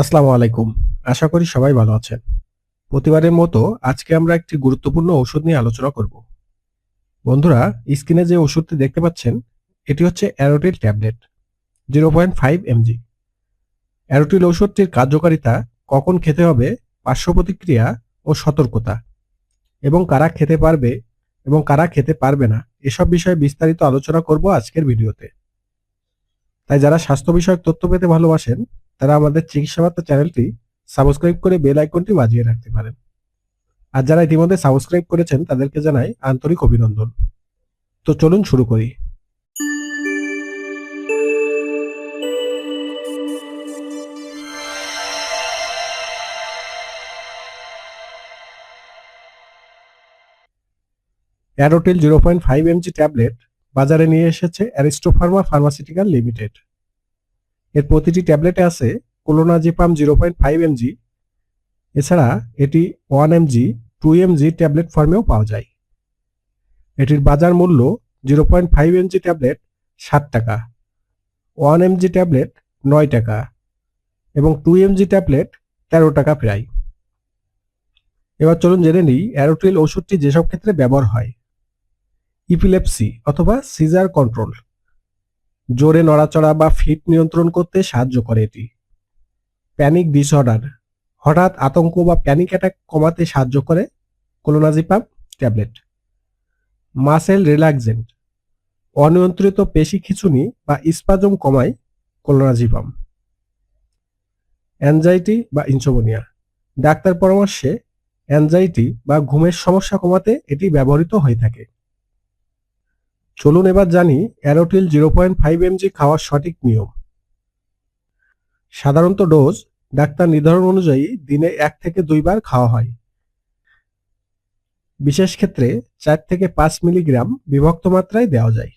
আসসালামু আলাইকুম। আশা করি সবাই ভালো আছেন। প্রতিবারের মতো আজকে আমরা একটি গুরুত্বপূর্ণ ওষুধ নিয়ে আলোচনা করব। বন্ধুরা, স্ক্রিনে যে ওষুধটি দেখতে পাচ্ছেন, এটি হচ্ছে Arotil tablet, zero point five mg. Arotil ওষুধটির কার্যকারিতা, কখন খেতে হবে, পার্শ্ব প্রতিক্রিয়া ও সতর্কতা, এবং কারা খেতে পারবে এবং কারা খেতে পারবে না, এসব বিষয়ে বিস্তারিত আলোচনা করব আজকের ভিডিওতে। তাই যারা স্বাস্থ্য বিষয়ক তথ্য পেতে ভালোবাসেন তারা আমাদের চিকিৎসা বার্তা চ্যানেলটি সাবস্ক্রাইব করে বেল আইকনটি বাজিয়ে রাখতে পারেন। আর যারা ইতিমধ্যে সাবস্ক্রাইব করেছেন, তাদেরকে জানাই আন্তরিক অভিনন্দন। তো চলুন শুরু করি। Arotil zero point five mg tablet বাজারে নিয়ে এসেছে অ্যারিস্টোফার্মা ফার্মাসিউটিক্যাল লিমিটেড। এর প্রতিটি ট্যাবলেটে আছে clonazepam zero point five mg এছাড়া এটি one mg two mg tablet ফর্মেও পাওয়া যায়। এটির বাজার মূল্য zero point five mg tablet সাত টাকা ওয়ান এমজি ট্যাবলেট নয় টাকা এবং টু এমজি ট্যাবলেট তেরো টাকা প্রায়। এবার চলুন জেনে নিই অ্যারোটিল ওষুধটি যেসব ক্ষেত্রে ব্যবহার হয়। ইপিলেপসি অথবা সিজার কন্ট্রোল। জোরে নড়াচড়া বা ফিট নিয়ন্ত্রণ করতে সাহায্য করে এটি। প্যানিক ডিসঅর্ডার, হঠাৎ আতঙ্ক বা প্যানিক অ্যাটাক কমাতে সাহায্য করে কোলোনাজিপাম ট্যাবলেট। মাসেল রিল্যাক্সেন্ট, অনিয়ন্ত্রিত পেশি খিঁচুনি বা ইস্পাজম কমায় কোলোনাজিপাম। অ্যানজাইটি বা ইনসোমোনিয়া, ডাক্তার পরামর্শে অ্যানজাইটি বা ঘুমের সমস্যা কমাতে এটি ব্যবহৃত হয়ে থাকে। চলুন এবার জানি Arotil zero point five mg খাওয়ার সঠিক নিয়ম। সাধারণত ডোজ ডাক্তার নির্ধারণ অনুযায়ী দিনে এক থেকে দুইবার খাওয়া হয়। বিশেষ ক্ষেত্রে চার থেকে পাঁচ মিলিগ্রাম বিভক্ত মাত্রায় দেওয়া যায়।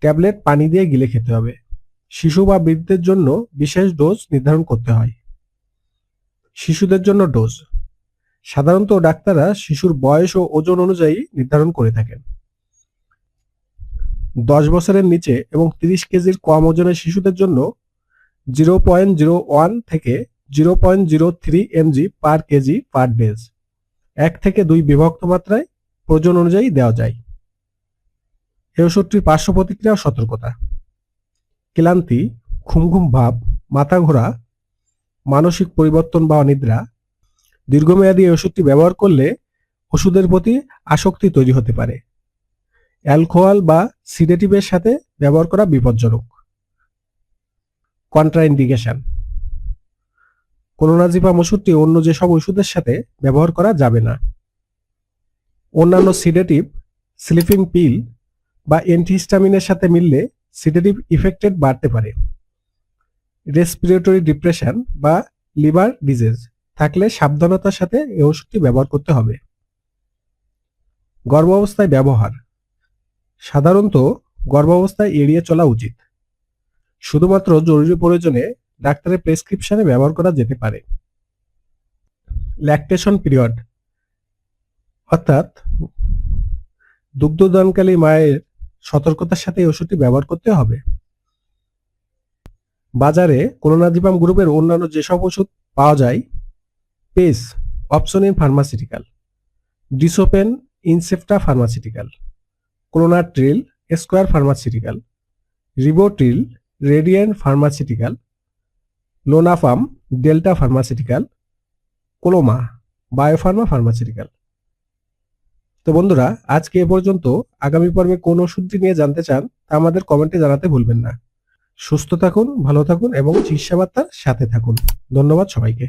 ট্যাবলেট পানি দিয়ে গিলে খেতে হবে। শিশু বা বৃদ্ধদের জন্য বিশেষ ডোজ নির্ধারণ করতে হয়। শিশুদের জন্য ডোজ। সাধারণত ডাক্তাররা শিশুর বয়স ও ওজন অনুযায়ী নির্ধারণ করে থাকেন। দশ বছরের নিচে এবং তিরিশ কেজির কম ওজনের শিশুদের জন্য জিরো পয়েন্ট জিরো ওয়ান থেকে zero point zero three mg per kg per days. এক থেকে দুই বিভক্ত মাত্রায় প্রয়োজন অনুযায়ী দেওয়া যায়। এই ওষুধটির পার্শ্ব প্রতিক্রিয়া সতর্কতা। ক্লান্তি ঘুম ঘুম ভাব মাথা ঘোরা মানসিক পরিবর্তন বা অনিদ্রা, দীর্ঘমেয়াদী এই ওষুধটি ব্যবহার করলে ওষুধের প্রতি আসক্তি তৈরি হতে পারে। অ্যালকোহল বা সিডেটিভের সাথে ব্যবহার করা বিপজ্জনক। কন্ট্রাইন্ডিকেশন। কোলোনাজিপাম ওষুধটি অন্য যেসব ওষুধের সাথে ব্যবহার করা যাবে না। অন্যান্য সিডেটিভ, স্লিপিং পিল বা অ্যান্টিহিস্টামিনের সাথে মিললে সিডেটিভ ইফেক্টেড বাড়তে পারে। রেসপিরেটরি ডিপ্রেশন বা লিভার ডিজিজ থাকলে সাবধানতার সাথে এই ওষুধটি ব্যবহার করতে হবে। গর্ভাবস্থায় ব্যবহার। সাধারণত গর্ভাবস্থায় এড়িয়ে চলা উচিত। শুধুমাত্র জরুরি প্রয়োজনে ডাক্তারের প্রেসক্রিপশনে ব্যবহার করা যেতে পারে। ল্যাকটেশন পিরিয়ড, অর্থাৎ দুগ্ধদানকালী মায়ের সতর্কতার সাথে এই ওষুধটি ব্যবহার করতে হবে। বাজারে কোলোনাজিপাম গ্রুপের অন্যান্য যেসব ওষুধ পাওয়া যায়, pace, Opsonin pharmaceutical, Disopan, Incepta pharmaceutical. Clonatril Square pharmaceutical Rivotril Radiant pharmaceutical Lonapam Delta pharmaceutical কোলোমা biopharma pharmaceutical তো বন্ধুরা, আজকে এ পর্যন্ত আগামী পর্বে কোন ওষুধটি নিয়ে জানতে চান তা আমাদের কমেন্টে জানাতে ভুলবেন না। সুস্থ থাকুন, ভালো থাকুন এবং চিকিৎসা বার্তার সাথে থাকুন। ধন্যবাদ সবাইকে।